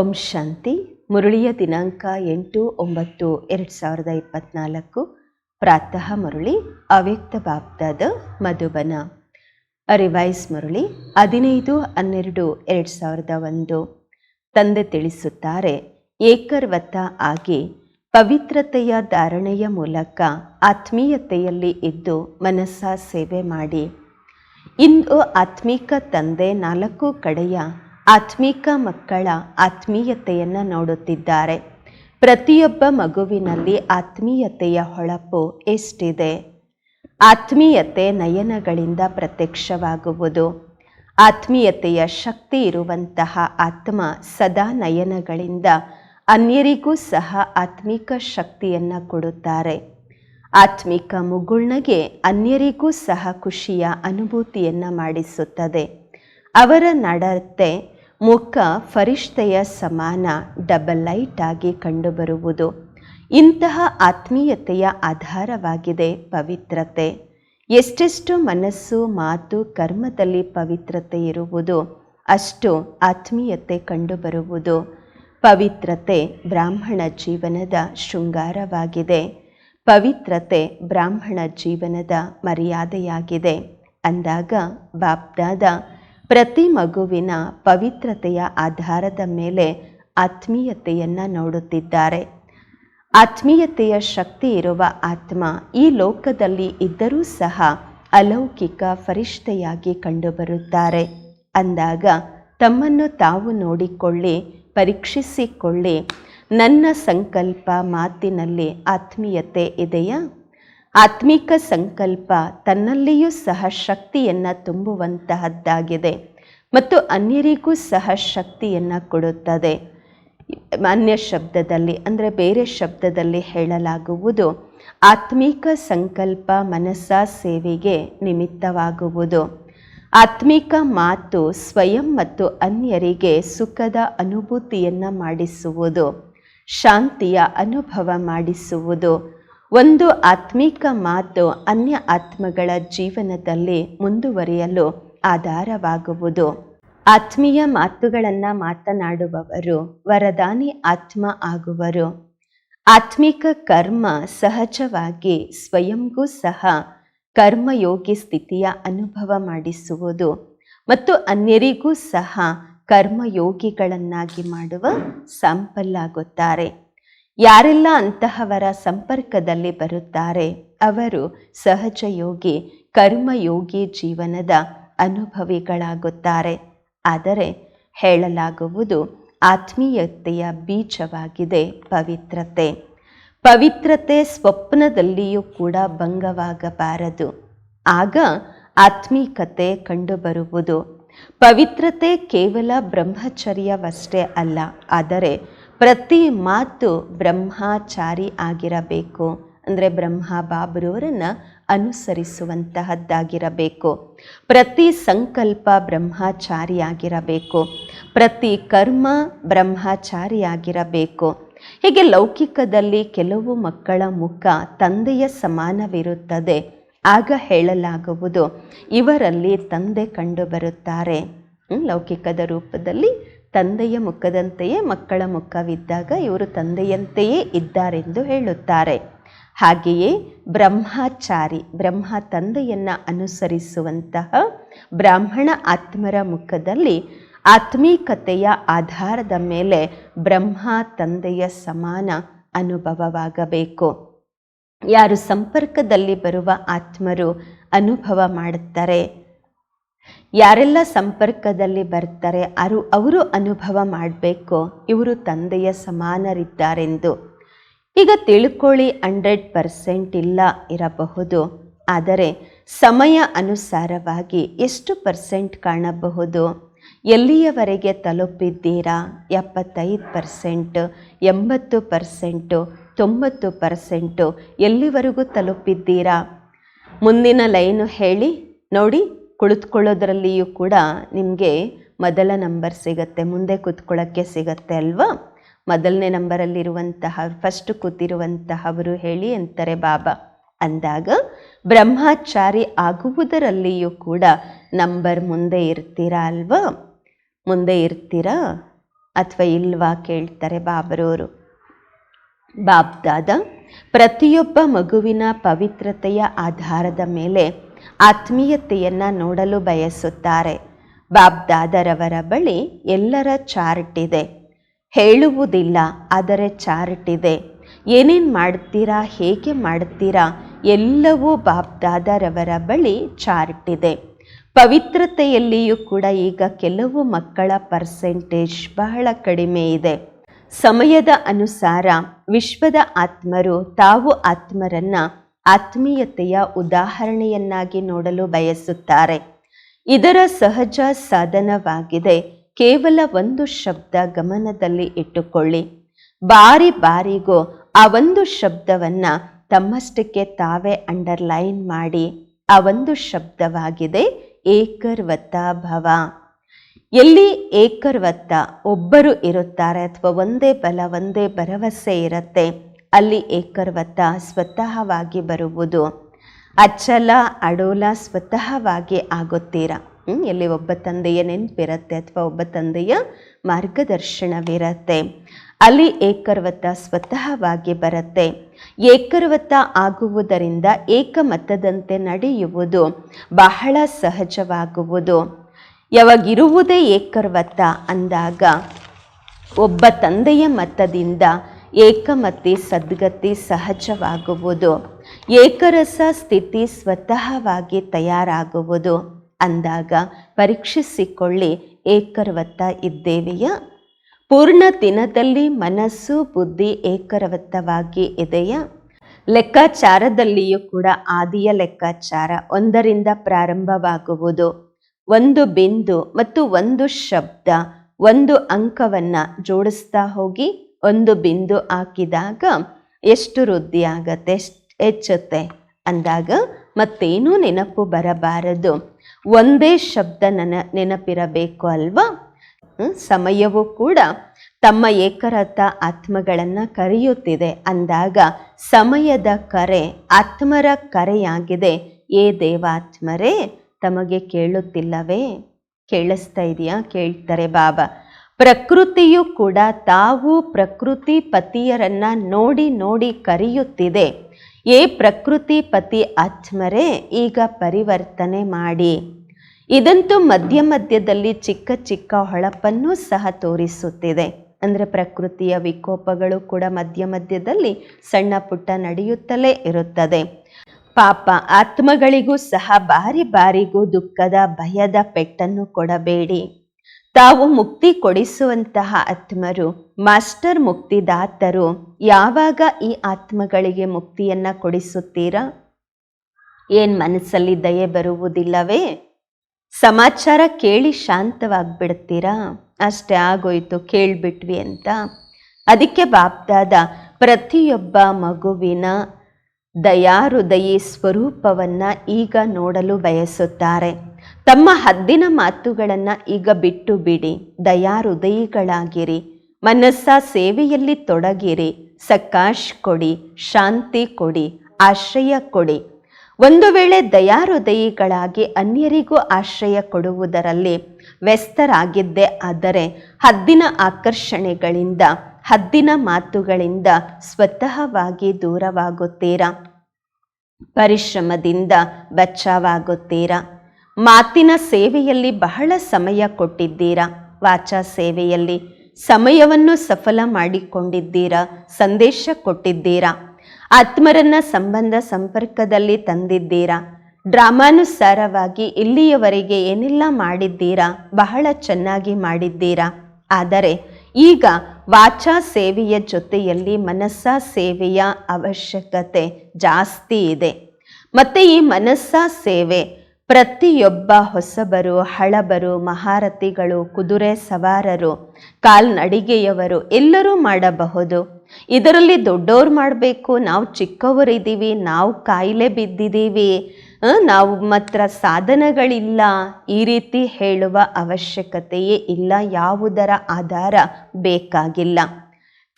ಓಂ ಶಾಂತಿ. ಮುರುಳಿಯ ದಿನಾಂಕ ಎಂಟು ಒಂಬತ್ತು ಎರಡು ಸಾವಿರದ ಇಪ್ಪತ್ನಾಲ್ಕು. ಪ್ರಾತಃ ಮುರುಳಿ, ಅವ್ಯಕ್ತ ಬಾಬ್ದಾದ ಮಧುಬನ. ರಿವೈಸ್ ಮುರಳಿ, ಹದಿನೈದು ಹನ್ನೆರಡು ಎರಡು ಸಾವಿರದ ಒಂದು. ತಂದೆ ತಿಳಿಸುತ್ತಾರೆ ಏಕರ್ವತ ಆಗಿ ಪವಿತ್ರತೆಯ ಧಾರಣೆಯ ಮೂಲಕ ಆತ್ಮೀಯತೆಯಲ್ಲಿ ಇದ್ದು ಮನಸ್ಸ ಸೇವೆ ಮಾಡಿ. ಇಂದು ಆತ್ಮೀಕ ತಂದೆ ನಾಲ್ಕು ಕಡೆಯ ಆತ್ಮೀಕ ಮಕ್ಕಳ ಆತ್ಮೀಯತೆಯನ್ನು ನೋಡುತ್ತಿದ್ದಾರೆ. ಪ್ರತಿಯೊಬ್ಬ ಮಗುವಿನಲ್ಲಿ ಆತ್ಮೀಯತೆಯ ಹೊಳಪು ಎಷ್ಟಿದೆ? ಆತ್ಮೀಯತೆ ನಯನಗಳಿಂದ ಪ್ರತ್ಯಕ್ಷವಾಗುವುದು. ಆತ್ಮೀಯತೆಯ ಶಕ್ತಿ ಇರುವಂತಹ ಆತ್ಮ ಸದಾ ನಯನಗಳಿಂದ ಅನ್ಯರಿಗೂ ಸಹ ಆತ್ಮಿಕ ಶಕ್ತಿಯನ್ನು ಕೊಡುತ್ತಾರೆ. ಆತ್ಮಿಕ ಮುಗುಳ್ನಗೆ ಅನ್ಯರಿಗೂ ಸಹ ಖುಷಿಯ ಅನುಭೂತಿಯನ್ನು ಮಾಡಿಸುತ್ತದೆ. ಅವರ ನಡತೆ ಮುಖ ಫರಿಷ್ಠೆಯ ಸಮಾನ ಡಬಲ್ ಲೈಟ್ ಆಗಿ ಕಂಡುಬರುವುದು. ಇಂತಹ ಆತ್ಮೀಯತೆಯ ಆಧಾರವಾಗಿದೆ ಪವಿತ್ರತೆ. ಎಷ್ಟೆಷ್ಟು ಮನಸ್ಸು, ಮಾತು, ಕರ್ಮದಲ್ಲಿ ಪವಿತ್ರತೆ ಇರುವುದು, ಅಷ್ಟು ಆತ್ಮೀಯತೆ ಕಂಡುಬರುವುದು. ಪವಿತ್ರತೆ ಬ್ರಾಹ್ಮಣ ಜೀವನದ ಶೃಂಗಾರವಾಗಿದೆ. ಪವಿತ್ರತೆ ಬ್ರಾಹ್ಮಣ ಜೀವನದ ಮರ್ಯಾದೆಯಾಗಿದೆ. ಅಂದಾಗ ಬಾಪ್ದಾದ ಪ್ರತಿ ಮಗುವಿನ ಪವಿತ್ರತೆಯ ಆಧಾರದ ಮೇಲೆ ಆತ್ಮೀಯತೆಯನ್ನು ನೋಡುತ್ತಿದ್ದಾರೆ. ಆತ್ಮೀಯತೆಯ ಶಕ್ತಿ ಇರುವ ಆತ್ಮ ಈ ಲೋಕದಲ್ಲಿ ಇದ್ದರೂ ಸಹ ಅಲೌಕಿಕ ಫರಿಷ್ಠೆಯಾಗಿ ಕಂಡುಬರುತ್ತಾರೆ. ಅಂದಾಗ ತಮ್ಮನ್ನು ತಾವು ನೋಡಿಕೊಳ್ಳಿ, ಪರೀಕ್ಷಿಸಿಕೊಳ್ಳಿ. ನನ್ನ ಸಂಕಲ್ಪ ಮಾತಿನಲ್ಲಿ ಆತ್ಮೀಯತೆ ಇದೆಯಾ? ಆತ್ಮಿಕ ಸಂಕಲ್ಪ ತನ್ನಲ್ಲಿಯೂ ಸಹ ಶಕ್ತಿಯನ್ನು ತುಂಬುವಂತಹದ್ದಾಗಿದೆ ಮತ್ತು ಅನ್ಯರಿಗೂ ಸಹ ಶಕ್ತಿಯನ್ನು ಕೊಡುತ್ತದೆ. ಅನ್ಯ ಶಬ್ದದಲ್ಲಿ ಅಂದರೆ ಬೇರೆ ಶಬ್ದದಲ್ಲಿ ಹೇಳಲಾಗುವುದು ಆತ್ಮಿಕ ಸಂಕಲ್ಪ ಮನಸ್ಸ ಸೇವೆಗೆ ನಿಮಿತ್ತವಾಗುವುದು. ಆತ್ಮಿಕ ಮಾತು ಸ್ವಯಂ ಮತ್ತು ಅನ್ಯರಿಗೆ ಸುಖದ ಅನುಭೂತಿಯನ್ನು ಮಾಡಿಸುವುದು, ಶಾಂತಿಯ ಅನುಭವ ಮಾಡಿಸುವುದು ಒಂದು ಆತ್ಮಿಕ ಮಾತು ಅನ್ಯ ಆತ್ಮಗಳ ಜೀವನದಲ್ಲಿ ಮುಂದುವರಿಯಲು ಆಧಾರವಾಗುವುದು. ಆತ್ಮೀಯ ಮಾತುಗಳನ್ನು ಮಾತನಾಡುವವರು ವರದಾನಿ ಆತ್ಮ ಆಗುವರು. ಆತ್ಮಿಕ ಕರ್ಮ ಸಹಜವಾಗಿ ಸ್ವಯಂಗೂ ಸಹ ಕರ್ಮಯೋಗಿ ಸ್ಥಿತಿಯ ಅನುಭವ ಮಾಡಿಸುವುದು ಮತ್ತು ಅನ್ಯರಿಗೂ ಸಹ ಕರ್ಮಯೋಗಿಗಳನ್ನಾಗಿ ಮಾಡುವ ಸಂಪಲ್ಲಾಗುತ್ತಾರೆ. ಯಾರೆಲ್ಲ ಅಂತಹವರ ಸಂಪರ್ಕದಲ್ಲಿ ಬರುತ್ತಾರೆ, ಅವರು ಸಹಜ ಯೋಗಿ ಕರ್ಮಯೋಗಿ ಜೀವನದ ಅನುಭವಿಗಳಾಗುತ್ತಾರೆ. ಆದರೆ ಹೇಳಲಾಗುವುದು ಆತ್ಮೀಯತೆಯ ಬೀಜವಾಗಿದೆ ಪವಿತ್ರತೆ. ಪವಿತ್ರತೆ ಸ್ವಪ್ನದಲ್ಲಿಯೂ ಕೂಡ ಭಂಗವಾಗಬಾರದು. ಆಗ ಆತ್ಮೀಕತೆ ಕಂಡುಬರುವುದು. ಪವಿತ್ರತೆ ಕೇವಲ ಬ್ರಹ್ಮಚರ್ಯವಷ್ಟೇ ಅಲ್ಲ, ಆದರೆ ಪ್ರತಿ ಮಾತು ಬ್ರಹ್ಮಾಚಾರಿ ಆಗಿರಬೇಕು. ಅಂದರೆ ಬ್ರಹ್ಮ ಬಾಬರವರನ್ನು ಅನುಸರಿಸುವಂತಹದ್ದಾಗಿರಬೇಕು. ಪ್ರತಿ ಸಂಕಲ್ಪ ಬ್ರಹ್ಮಚಾರಿಯಾಗಿರಬೇಕು ಪ್ರತಿ ಕರ್ಮ ಬ್ರಹ್ಮಚಾರಿಯಾಗಿರಬೇಕು ಹೀಗೆ ಲೌಕಿಕದಲ್ಲಿ ಕೆಲವು ಮಕ್ಕಳ ಮುಖ ತಂದೆಯ ಸಮಾನವಿರುತ್ತದೆ. ಆಗ ಹೇಳಲಾಗುವುದು, ಇವರಲ್ಲಿ ತಂದೆ ಕಂಡುಬರುತ್ತಾರೆ. ಲೌಕಿಕದ ರೂಪದಲ್ಲಿ ತಂದೆಯ ಮುಖದಂತೆಯೇ ಮಕ್ಕಳ ಮುಖವಿದ್ದಾಗ ಇವರು ತಂದೆಯಂತೆಯೇ ಇದ್ದಾರೆಂದು ಹೇಳುತ್ತಾರೆ. ಹಾಗೆಯೇ ಬ್ರಹ್ಮಚಾರಿ, ಬ್ರಹ್ಮ ತಂದೆಯನ್ನು ಅನುಸರಿಸುವಂತಹ ಬ್ರಾಹ್ಮಣ ಆತ್ಮರ ಮುಖದಲ್ಲಿ ಆತ್ಮೀಕತೆಯ ಆಧಾರದ ಮೇಲೆ ಬ್ರಹ್ಮ ತಂದೆಯ ಸಮಾನ ಅನುಭವವಾಗಬೇಕು. ಯಾರು ಸಂಪರ್ಕದಲ್ಲಿ ಬರುವ ಆತ್ಮರು ಅನುಭವ ಮಾಡುತ್ತಾರೆ? ಯಾರೆಲ್ಲ ಸಂಪರ್ಕದಲ್ಲಿ ಬರ್ತಾರೆ, ಅರು, ಅವರು ಅನುಭವ ಮಾಡಬೇಕು, ಇವರು ತಂದೆಯ ಸಮಾನರಿದ್ದಾರೆಂದು. ಈಗ ತಿಳ್ಕೊಳ್ಳಿ, ಹಂಡ್ರೆಡ್ ಪರ್ಸೆಂಟ್ ಇಲ್ಲ ಇರಬಹುದು, ಆದರೆ ಸಮಯ ಅನುಸಾರವಾಗಿ ಎಷ್ಟು ಪರ್ಸೆಂಟ್ ಕಾಣಬಹುದು? ಎಲ್ಲಿಯವರೆಗೆ ತಲುಪಿದ್ದೀರಾ? ಎಪ್ಪತ್ತೈದು ಪರ್ಸೆಂಟ್, ಎಂಬತ್ತು ಪರ್ಸೆಂಟು, ತೊಂಬತ್ತು ಪರ್ಸೆಂಟು ಎಲ್ಲಿವರೆಗೂ ತಲುಪಿದ್ದೀರಾ? ಮುಂದಿನ ಲೈನು ಹೇಳಿ, ನೋಡಿ. ಕುಳಿತುಕೊಳ್ಳೋದ್ರಲ್ಲಿಯೂ ಕೂಡ ನಿಮಗೆ ಮೊದಲ ನಂಬರ್ ಸಿಗತ್ತೆ, ಮುಂದೆ ಕೂತ್ಕೊಳ್ಳೋಕ್ಕೆ ಸಿಗತ್ತೆ ಅಲ್ವಾ? ಮೊದಲನೇ ನಂಬರಲ್ಲಿರುವಂತಹ ಫಸ್ಟ್ ಕೂತಿರುವಂತಹವರು ಹೇಳಿ ಅಂತಾರೆ ಬಾಬಾ. ಅಂದಾಗ, ಬ್ರಹ್ಮಚಾರಿ ಆಗುವುದರಲ್ಲಿಯೂ ಕೂಡ ನಂಬರ್ ಮುಂದೆ ಇರ್ತೀರಾ ಅಲ್ವಾ? ಮುಂದೆ ಇರ್ತೀರಾ ಅಥವಾ ಇಲ್ವಾ ಕೇಳ್ತಾರೆ ಬಾಬರವರು ಬಾಬ್ದಾದ ಪ್ರತಿಯೊಬ್ಬ ಮಗುವಿನ ಪವಿತ್ರತೆಯ ಆಧಾರದ ಮೇಲೆ ಆತ್ಮೀಯತೆಯನ್ನು ನೋಡಲು ಬಯಸುತ್ತಾರೆ. ಬಾಬ್ದಾದರವರ ಬಳಿ ಎಲ್ಲರ ಚಾರ್ಟ್ ಇದೆ ಹೇಳುವುದಿಲ್ಲ, ಆದರೆ ಚಾರ್ಟ್ ಇದೆ ಏನೇನು ಮಾಡ್ತೀರಾ, ಹೇಗೆ ಮಾಡ್ತೀರಾ, ಎಲ್ಲವೂ ಬಾಬ್ದಾದರವರ ಬಳಿ ಚಾರ್ಟ್ ಇದೆ ಪವಿತ್ರತೆಯಲ್ಲಿಯೂ ಕೂಡ ಈಗ ಕೆಲವು ಮಕ್ಕಳ ಪರ್ಸೆಂಟೇಜ್ ಬಹಳ ಕಡಿಮೆ ಇದೆ. ಸಮಯದ ಅನುಸಾರ ವಿಶ್ವದ ಆತ್ಮರು ತಾವು ಆತ್ಮರನ್ನ ಆತ್ಮೀಯತೆಯ ಉದಾಹರಣೆಯನ್ನಾಗಿ ನೋಡಲು ಬಯಸುತ್ತಾರೆ. ಇದರ ಸಹಜ ಸಾಧನವಾಗಿದೆ. ಕೇವಲ ಒಂದು ಶಬ್ದ ಗಮನದಲ್ಲಿ ಇಟ್ಟುಕೊಳ್ಳಿ. ಬಾರಿ ಬಾರಿಗೂ ಆ ಒಂದು ಶಬ್ದವನ್ನು ತಮ್ಮಷ್ಟಕ್ಕೆ ತಾವೇ ಅಂಡರ್ಲೈನ್ ಮಾಡಿ, ಆ ಒಂದು ಶಬ್ದವಾಗಿದೆ ಏಕರ್ವತ ಭವ. ಎಲ್ಲಿ ಏಕರ್ವತ್ತ ಒಬ್ಬರು ಇರುತ್ತಾರೆ ಅಥವಾ ಒಂದೇ ಬಲ, ಒಂದೇ ಭರವಸೆ ಇರುತ್ತೆ ಅಲ್ಲಿ ಏಕರ್ವತ ಸ್ವತಃವಾಗಿ ಬರುವುದು. ಅಚ್ಚಲ ಅಡೋಲ ಸ್ವತಃವಾಗಿ ಆಗುತ್ತೀರ? ಎಲ್ಲಿ ಒಬ್ಬ ತಂದೆಯ ನೆನಪಿರತ್ತೆ ಅಥವಾ ಒಬ್ಬ ತಂದೆಯ ಮಾರ್ಗದರ್ಶನವಿರತ್ತೆ. ಅಲ್ಲಿ ಏಕರ್ವತ ಸ್ವತಃವಾಗಿ ಬರುತ್ತೆ. ಏಕರ್ವತ ಆಗುವುದರಿಂದ ಏಕಮತದಂತೆ ನಡೆಯುವುದು, ಬಹಳ ಸಹಜವಾಗುವುದು. ಯಾವಾಗಿರುವುದೇ ಏಕರ್ವತ ಅಂದಾಗ, ಒಬ್ಬ ತಂದೆಯ ಮತದಿಂದ ಏಕಮತಿ ಸದ್ಗತಿ ಸಹಜವಾಗುವುದು. ಏಕರಸ ಸ್ಥಿತಿ ಸ್ವತಃವಾಗಿ ತಯಾರಾಗುವುದು. ಅಂದಾಗ ಪರೀಕ್ಷಿಸಿಕೊಳ್ಳಿ, ಏಕರವತ್ತ ಇದ್ದೇವೆಯಾ? ಪೂರ್ಣ ದಿನದಲ್ಲಿ ಮನಸ್ಸು, ಬುದ್ಧಿ ಏಕರವತ್ತವಾಗಿ ಇದೆಯಾ? ಲೆಕ್ಕಾಚಾರದಲ್ಲಿಯೂ ಕೂಡ ಆದಿಯ ಲೆಕ್ಕಾಚಾರ ಒಂದರಿಂದ ಪ್ರಾರಂಭವಾಗುವುದು. ಒಂದು ಬಿಂದು ಮತ್ತು ಒಂದು ಶಬ್ದ, ಒಂದು ಅಂಕವನ್ನು ಜೋಡಿಸ್ತಾ ಹೋಗಿ ಒಂದು ಬಿಂದು ಹಾಕಿದಾಗ ಎಷ್ಟು ವೃದ್ಧಿ ಆಗತ್ತೆ ಹೆಚ್ಚುತ್ತೆ ಅಂದಾಗ ಮತ್ತೇನೂ ನೆನಪು ಬರಬಾರದು. ಒಂದೇ ಶಬ್ದ ನನ ನೆನಪಿರಬೇಕು ಅಲ್ವಾ? ಸಮಯವೂ ಕೂಡ ತಮ್ಮ ಏಕರತ ಆತ್ಮಗಳನ್ನು ಕರೆಯುತ್ತಿದೆ ಅಂದಾಗ ಸಮಯದ ಕರೆ ಆತ್ಮರ ಕರೆಯಾಗಿದೆ. ಏ ದೇವಾತ್ಮರೇ, ತಮಗೆ ಕೇಳುತ್ತಿಲ್ಲವೇ? ಕೇಳಿಸ್ತಾ ಇದೆಯಾ? ಕೇಳ್ತಾರೆ ಬಾಬಾ. ಪ್ರಕೃತಿಯು ಕೂಡ ತಾವು ಪ್ರಕೃತಿ ಪತಿಯರನ್ನು ನೋಡಿ ನೋಡಿ ಕರೆಯುತ್ತಿದೆ. ಏ ಪ್ರಕೃತಿ ಪತಿ ಆತ್ಮರೇ, ಈಗ ಪರಿವರ್ತನೆ ಮಾಡಿ. ಇದಂತೂ ಮಧ್ಯ ಮಧ್ಯದಲ್ಲಿ ಚಿಕ್ಕ ಚಿಕ್ಕ ಹೊಳಪನ್ನು ಸಹ ತೋರಿಸುತ್ತಿದೆ. ಅಂದರೆ ಪ್ರಕೃತಿಯ ವಿಕೋಪಗಳು ಕೂಡ ಮಧ್ಯ ಮಧ್ಯದಲ್ಲಿ ಸಣ್ಣ ಪುಟ್ಟ ನಡೆಯುತ್ತಲೇ ಇರುತ್ತದೆ. ಪಾಪ ಆತ್ಮಗಳಿಗೂ ಸಹ ಬಾರಿ ಬಾರಿಗೂ ದುಃಖದ ಭಯದ ಪೆಟ್ಟನ್ನು ಕೊಡಬೇಡಿ. ತಾವು ಮುಕ್ತಿ ಕೊಡಿಸುವಂತಹ ಆತ್ಮರು, ಮಾಸ್ಟರ್ ಮುಕ್ತಿದಾತರು, ಯಾವಾಗ ಈ ಆತ್ಮಗಳಿಗೆ ಮುಕ್ತಿಯನ್ನ ಕೊಡಿಸುತ್ತೀರಾ? ಏನ್ ಮನಸ್ಸಲ್ಲಿ ದಯೆ ಬರುವುದಿಲ್ಲವೇ? ಸಮಾಚಾರ ಕೇಳಿ ಶಾಂತವಾಗ್ಬಿಡ್ತೀರಾ? ಅಷ್ಟೇ ಆಗೋಯ್ತು, ಕೇಳ್ಬಿಟ್ವಿ ಅಂತ. ಅದಕ್ಕೆ ಬಾಪ್ದಾದ ಪ್ರತಿಯೊಬ್ಬ ಮಗುವಿನ ದಯಾಹೃದಯಿ ಸ್ವರೂಪವನ್ನ ಈಗ ನೋಡಲು ಬಯಸುತ್ತಾರೆ. ತಮ್ಮ ಹದ್ದಿನ ಮಾತುಗಳನ್ನು ಈಗ ಬಿಟ್ಟು ಬಿಡಿ. ದಯಾಹೃದಯಿಗಳಾಗಿರಿ. ಮನಸ್ಸ ಸೇವೆಯಲ್ಲಿ ತೊಡಗಿರಿ. ಸಕಾಶ್ ಕೊಡಿ, ಶಾಂತಿ ಕೊಡಿ, ಆಶ್ರಯ ಕೊಡಿ. ಒಂದು ವೇಳೆ ದಯಾಹೃದಯಿಗಳಾಗಿ ಅನ್ಯರಿಗೂ ಆಶ್ರಯ ಕೊಡುವುದರಲ್ಲಿ ವ್ಯಸ್ತರಾಗಿದ್ದೆ ಆದರೆ ಹದ್ದಿನ ಆಕರ್ಷಣೆಗಳಿಂದ, ಹದ್ದಿನ ಮಾತುಗಳಿಂದ ಸ್ವತಃವಾಗಿ ದೂರವಾಗುತ್ತೀರಾ? ಪರಿಶ್ರಮದಿಂದ ಬಚಾವಾಗುತ್ತೀರಾ ಮಾತಿನ ಸೇವೆಯಲ್ಲಿ ಬಹಳ ಸಮಯ ಕೊಟ್ಟಿದ್ದೀರಾ? ವಾಚಾ ಸೇವೆಯಲ್ಲಿ ಸಮಯವನ್ನು ಸಫಲ ಮಾಡಿಕೊಂಡಿದ್ದೀರಾ? ಸಂದೇಶ ಕೊಟ್ಟಿದ್ದೀರಾ? ಆತ್ಮರನ್ನ ಸಂಬಂಧ ಸಂಪರ್ಕದಲ್ಲಿ ತಂದಿದ್ದೀರಾ? ಡ್ರಾಮಾನುಸಾರವಾಗಿ ಇಲ್ಲಿಯವರೆಗೆ ಏನೆಲ್ಲ ಮಾಡಿದ್ದೀರಾ? ಬಹಳ ಚೆನ್ನಾಗಿ ಮಾಡಿದ್ದೀರಾ? ಆದರೆ ಈಗ ವಾಚಾ ಸೇವೆಯ ಜೊತೆಯಲ್ಲಿ ಮನಸ್ಸ ಸೇವೆಯ ಅವಶ್ಯಕತೆ ಜಾಸ್ತಿ ಇದೆ. ಮತ್ತೆ ಈ ಮನಸ್ಸ ಸೇವೆ ಪ್ರತಿಯೊಬ್ಬ ಹೊಸಬರು, ಹಳಬರು, ಮಹಾರಥಿಗಳು, ಕುದುರೆ ಸವಾರರು, ಕಾಲ್ನಡಿಗೆಯವರು ಎಲ್ಲರೂ ಮಾಡಬಹುದು. ಇದರಲ್ಲಿ ದೊಡ್ಡವ್ರು ಮಾಡಬೇಕು, ನಾವು ಚಿಕ್ಕವರಿದ್ದೀವಿ ನಾವು ಕಾಯಿಲೆ ಬಿದ್ದಿದ್ದೀವಿ ನಾವು ಮಾತ್ರ ಸಾಧನಗಳಿಲ್ಲ, ಈ ರೀತಿ ಹೇಳುವ ಅವಶ್ಯಕತೆಯೇ ಇಲ್ಲ, ಯಾವುದರ ಆಧಾರ ಬೇಕಾಗಿಲ್ಲ.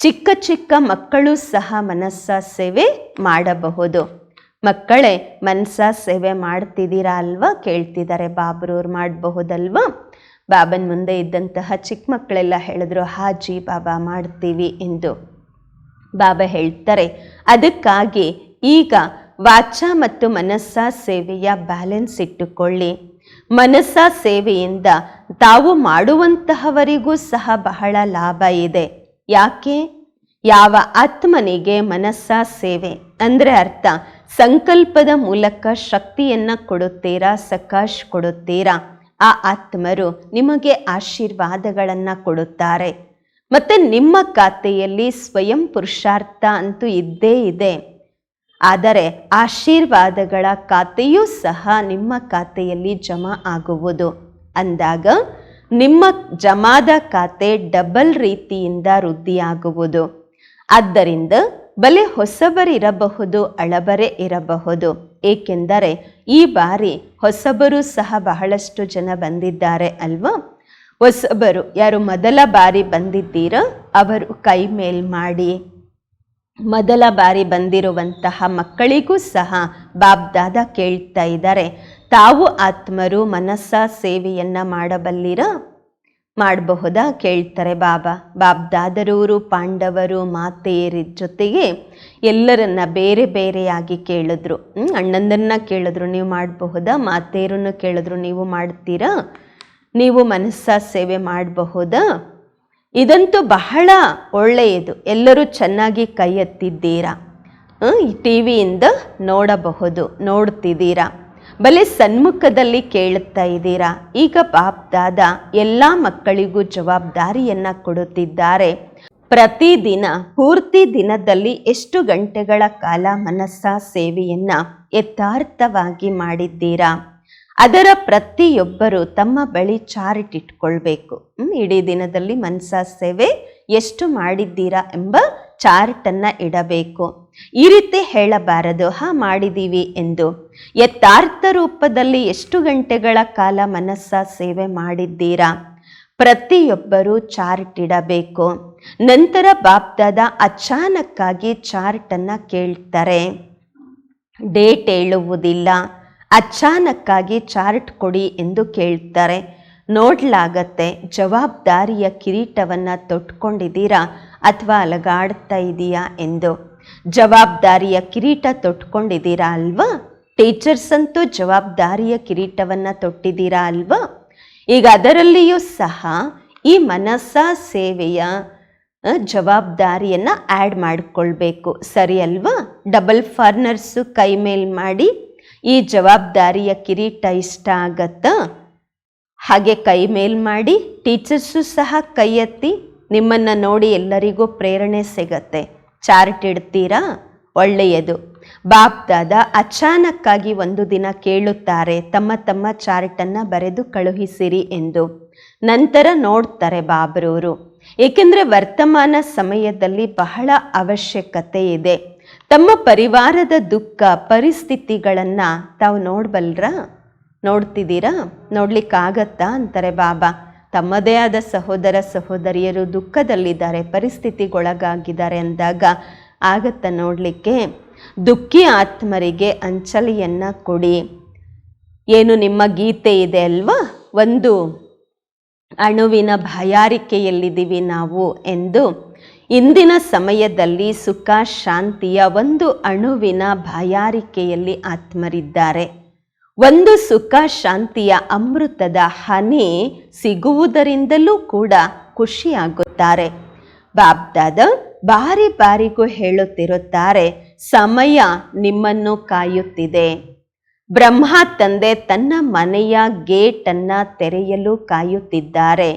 ಚಿಕ್ಕ ಚಿಕ್ಕ ಮಕ್ಕಳು ಸಹ ಮನಸ್ಸ ಸೇವೆ ಮಾಡಬಹುದು. ಮಕ್ಕಳೇ, ಮನಸ ಸೇವೆ ಮಾಡ್ತಿದ್ದೀರಾ ಅಲ್ವಾ ಕೇಳ್ತಿದ್ದಾರೆ ಬಾಬ್ರವ್ರು ಮಾಡಬಹುದಲ್ವಾ? ಬಾಬನ್ ಮುಂದೆ ಇದ್ದಂತಹ ಚಿಕ್ಕ ಮಕ್ಕಳೆಲ್ಲ ಹೇಳಿದ್ರು, ಹಾಜಿ ಬಾಬಾ ಮಾಡ್ತೀವಿ ಎಂದು. ಬಾಬಾ ಹೇಳ್ತಾರೆ, ಅದಕ್ಕಾಗಿ ಈಗ ವಾಚ ಮತ್ತು ಮನಸ್ಸ ಸೇವೆಯ ಬ್ಯಾಲೆನ್ಸ್ ಇಟ್ಟುಕೊಳ್ಳಿ. ಮನಸ್ಸ ಸೇವೆಯಿಂದ ತಾವು ಮಾಡುವಂತಹವರಿಗೂ ಸಹ ಬಹಳ ಲಾಭ ಇದೆ. ಯಾಕೆ? ಯಾವ ಆತ್ಮನಿಗೆ ಮನಸ್ಸ ಸೇವೆ, ಅಂದರೆ ಅರ್ಥ ಸಂಕಲ್ಪದ ಮೂಲಕ ಶಕ್ತಿಯನ್ನ ಕೊಡುತ್ತೀರಾ, ಸಕಾಶ್ ಕೊಡುತ್ತೀರಾ? ಆ ಆತ್ಮರು ನಿಮಗೆ ಆಶೀರ್ವಾದಗಳನ್ನು ಕೊಡುತ್ತಾರೆ. ಮತ್ತೆ ನಿಮ್ಮ ಖಾತೆಯಲ್ಲಿ ಸ್ವಯಂ ಪುರುಷಾರ್ಥ ಅಂತೂ ಇದ್ದೇ ಇದೆ. ಆದರೆ ಆಶೀರ್ವಾದಗಳ ಖಾತೆಯೂ ಸಹ ನಿಮ್ಮ ಖಾತೆಯಲ್ಲಿ ಜಮಾ ಆಗುವುದು. ಅಂದಾಗ ನಿಮ್ಮ ಜಮಾದ ಖಾತೆ ಡಬಲ್ ರೀತಿಯಿಂದ ವೃದ್ಧಿಯಾಗುವುದು. ಆದ್ದರಿಂದ ಬಲೆ ಹೊಸಬರಿರಬಹುದು ಅಳಬರೆ ಇರಬಹುದು. ಏಕೆಂದರೆ ಈ ಬಾರಿ ಹೊಸಬರು ಸಹ ಬಹಳಷ್ಟು ಜನ ಬಂದಿದ್ದಾರೆ ಅಲ್ವಾ? ಹೊಸಬರು, ಯಾರು ಮೊದಲ ಬಾರಿ ಬಂದಿದ್ದೀರೋ? ಅವರು ಕೈ ಮೇಲ್ ಮಾಡಿ. ಮೊದಲ ಬಾರಿ ಬಂದಿರುವಂತಹ ಮಕ್ಕಳಿಗೂ ಸಹ ಬಾಬ್ದಾದ ಕೇಳ್ತಾ ಇದ್ದಾರೆ. ತಾವು ಆತ್ಮರು, ಮನಸ್ಸ ಸೇವೆಯನ್ನ ಮಾಡಬಲ್ಲಿರಾ? ಮಾಡಬಹುದಾ? ಕೇಳ್ತಾರೆ ಬಾಬಾ. ಬಾಬ್ ಬಾಬ್ದಾದರೂರು ಪಾಂಡವರು, ಮಾತೆಯರ ಜೊತೆಗೆ ಎಲ್ಲರನ್ನ ಬೇರೆ ಬೇರೆಯಾಗಿ ಕೇಳಿದ್ರು. ಅಣ್ಣಂದನ್ನ ಕೇಳಿದ್ರು, ನೀವು ಮಾಡಬಹುದಾ? ಮಾತೆಯರನ್ನು ಕೇಳಿದ್ರು, ನೀವು ಮಾಡ್ತೀರಾ? ನೀವು ಮನಸ್ಸ ಸೇವೆ ಮಾಡಬಹುದಾ? ಇದಂತೂ ಬಹಳ ಒಳ್ಳೆಯದು. ಎಲ್ಲರೂ ಚೆನ್ನಾಗಿ ಕೈ ಎತ್ತಿದ್ದೀರಾ ಟಿ ವಿಯಿಂದ ನೋಡಬಹುದು, ನೋಡ್ತಿದ್ದೀರಾ? ಬಲೆ ಸನ್ಮುಖದಲ್ಲಿ ಕೇಳುತ್ತಾ ಇದ್ದೀರಾ? ಈಗ ಬಾಪ್ದಾದ ಎಲ್ಲ ಮಕ್ಕಳಿಗೂ ಜವಾಬ್ದಾರಿಯನ್ನ ಕೊಡುತ್ತಿದ್ದಾರೆ. ಪ್ರತಿದಿನ, ಪೂರ್ತಿ ದಿನದಲ್ಲಿ ಎಷ್ಟು ಗಂಟೆಗಳ ಕಾಲ ಮನಸ್ಸ ಸೇವೆಯನ್ನ ಯಥಾರ್ಥವಾಗಿ ಮಾಡಿದ್ದೀರಾ? ಅದರ ಪ್ರತಿಯೊಬ್ಬರು ತಮ್ಮ ಬಳಿ ಚಾರ್ಟ್ ಇಟ್ಕೊಳ್ಬೇಕು. ಇಡೀ ದಿನದಲ್ಲಿ ಮನಸ್ಸ ಸೇವೆ ಎಷ್ಟು ಮಾಡಿದ್ದೀರಾ ಎಂಬ ಚಾರ್ಟನ್ನು ಇಡಬೇಕು. ಈ ರೀತಿ ಹೇಳಬಾರದು. ಹಾ, ಮಾಡಿದ್ದೀವಿ ಎಂದು. ಯಥಾರ್ಥ ರೂಪದಲ್ಲಿ ಎಷ್ಟು ಗಂಟೆಗಳ ಕಾಲ ಮನಸ್ಸ ಸೇವೆ ಮಾಡಿದ್ದೀರಾ? ಪ್ರತಿಯೊಬ್ಬರು ಚಾರ್ಟ್ ಇಡಬೇಕು. ನಂತರ ಬಾಪ್ದಾದ ಅಚಾನಕ್ಕಾಗಿ ಚಾರ್ಟನ್ನು ಕೇಳ್ತಾರೆ. ಡೇಟ್ ಹೇಳುವುದಿಲ್ಲ. ಅಚಾನಕ್ಕಾಗಿ ಚಾರ್ಟ್ ಕೊಡಿ ಎಂದು ಕೇಳ್ತಾರೆ. ನೋಡ್ಲಾಗತ್ತೆ, ಜವಾಬ್ದಾರಿಯ ಕಿರೀಟವನ್ನು ತೊಟ್ಕೊಂಡಿದ್ದೀರಾ ಅಥವಾ ಅಲಗಾಡ್ತಾ ಇದೆಯಾ ಎಂದು. ಜವಾಬ್ದಾರಿಯ ಕಿರೀಟ ತೊಟ್ಕೊಂಡಿದ್ದೀರಾ ಅಲ್ವಾ? ಟೀಚರ್ಸ್ ಅಂತೂ ಜವಾಬ್ದಾರಿಯ ಕಿರೀಟವನ್ನು ತೊಟ್ಟಿದ್ದೀರಾ ಅಲ್ವಾ? ಈಗ ಅದರಲ್ಲಿಯೂ ಸಹ ಈ ಮನಸ್ಸ, ಸೇವೆಯ ಜವಾಬ್ದಾರಿಯನ್ನು ಆ್ಯಡ್ ಮಾಡಿಕೊಳ್ಬೇಕು. ಸರಿ ಅಲ್ವಾ? ಡಬಲ್ ಫಾರ್ನರ್ಸು ಕೈ ಮೇಲ್ ಮಾಡಿ ಈ ಜವಾಬ್ದಾರಿಯ ಕಿರೀಟ ಇಷ್ಟ ಆಗತ್ತಾ? ಹಾಗೆ ಕೈ ಮೇಲ್ ಮಾಡಿ, ಟೀಚರ್ಸು ಸಹ ಕೈ ಎತ್ತಿ ನಿಮ್ಮನ್ನು ನೋಡಿ ಎಲ್ಲರಿಗೂ ಪ್ರೇರಣೆ ಸಿಗತ್ತೆ. ಚಾರ್ಟ್ ಇಡ್ತೀರಾ? ಒಳ್ಳೆಯದು. ಬಾಪ್ದಾದ ಅಚಾನಕ್ಕಾಗಿ ಒಂದು ದಿನ ಕೇಳುತ್ತಾರೆ, ತಮ್ಮ ತಮ್ಮ ಚಾರ್ಟನ್ನು ಬರೆದು ಕಳುಹಿಸಿರಿ ಎಂದು. ನಂತರ ನೋಡ್ತಾರೆ ಬಾಬ್ರವರು ಏಕೆಂದರೆ ವರ್ತಮಾನ ಸಮಯದಲ್ಲಿ ಬಹಳ ಅವಶ್ಯಕತೆ ಇದೆ. ತಮ್ಮ ಪರಿವಾರದ ದುಃಖ, ಪರಿಸ್ಥಿತಿಗಳನ್ನು ತಾವು ನೋಡಬಲ್ರಾ? ನೋಡ್ತಿದ್ದೀರಾ? ನೋಡ್ಲಿಕ್ಕಾಗತ್ತಾ? ಅಂತಾರೆ ಬಾಬಾ. ತಮ್ಮದೇ ಆದ ಸಹೋದರ ಸಹೋದರಿಯರು ದುಃಖದಲ್ಲಿದ್ದಾರೆ, ಪರಿಸ್ಥಿತಿಗೊಳಗಾಗಿದ್ದಾರೆ ಅಂದಾಗ ಆಗತ್ತ ನೋಡಲಿಕ್ಕೆ ದುಃಖಿ ಆತ್ಮರಿಗೆ ಅಂಚಲಿಯನ್ನು ಕೊಡಿ. ಏನು ನಿಮ್ಮ ಗೀತೆ ಇದೆ ಅಲ್ವಾ? ಒಂದು ಅಣುವಿನ ಭಯಾರಿಕೆಯಲ್ಲಿದ್ದೀವಿ ನಾವು ಎಂದು ಇಂದಿನ ಸಮಯದಲ್ಲಿ ಸುಖ, ಶಾಂತಿಯ ಒಂದು ಅಣುವಿನ ಭಯಾರಿಕೆಯಲ್ಲಿ ಆತ್ಮರಿದ್ದಾರೆ. ಒಂದು ಸುಖ ಶಾಂತಿಯ ಅಮೃತದ ಹನಿ ಸಿಗುವುದರಿಂದಲೂ ಕೂಡ ಖುಷಿಯಾಗುತ್ತಾರೆ. ಬಾಬ್ದಾದ ಬಾರಿ ಬಾರಿಗೂ ಹೇಳುತ್ತಿರುತ್ತಾರೆ, ಸಮಯ ನಿಮ್ಮನ್ನು ಕಾಯುತ್ತಿದೆ. ಬ್ರಹ್ಮ ತಂದೆ ತನ್ನ ಮನೆಯ ಗೇಟನ್ನು ತೆರೆಯಲು ಕಾಯುತ್ತಿದ್ದಾರೆ.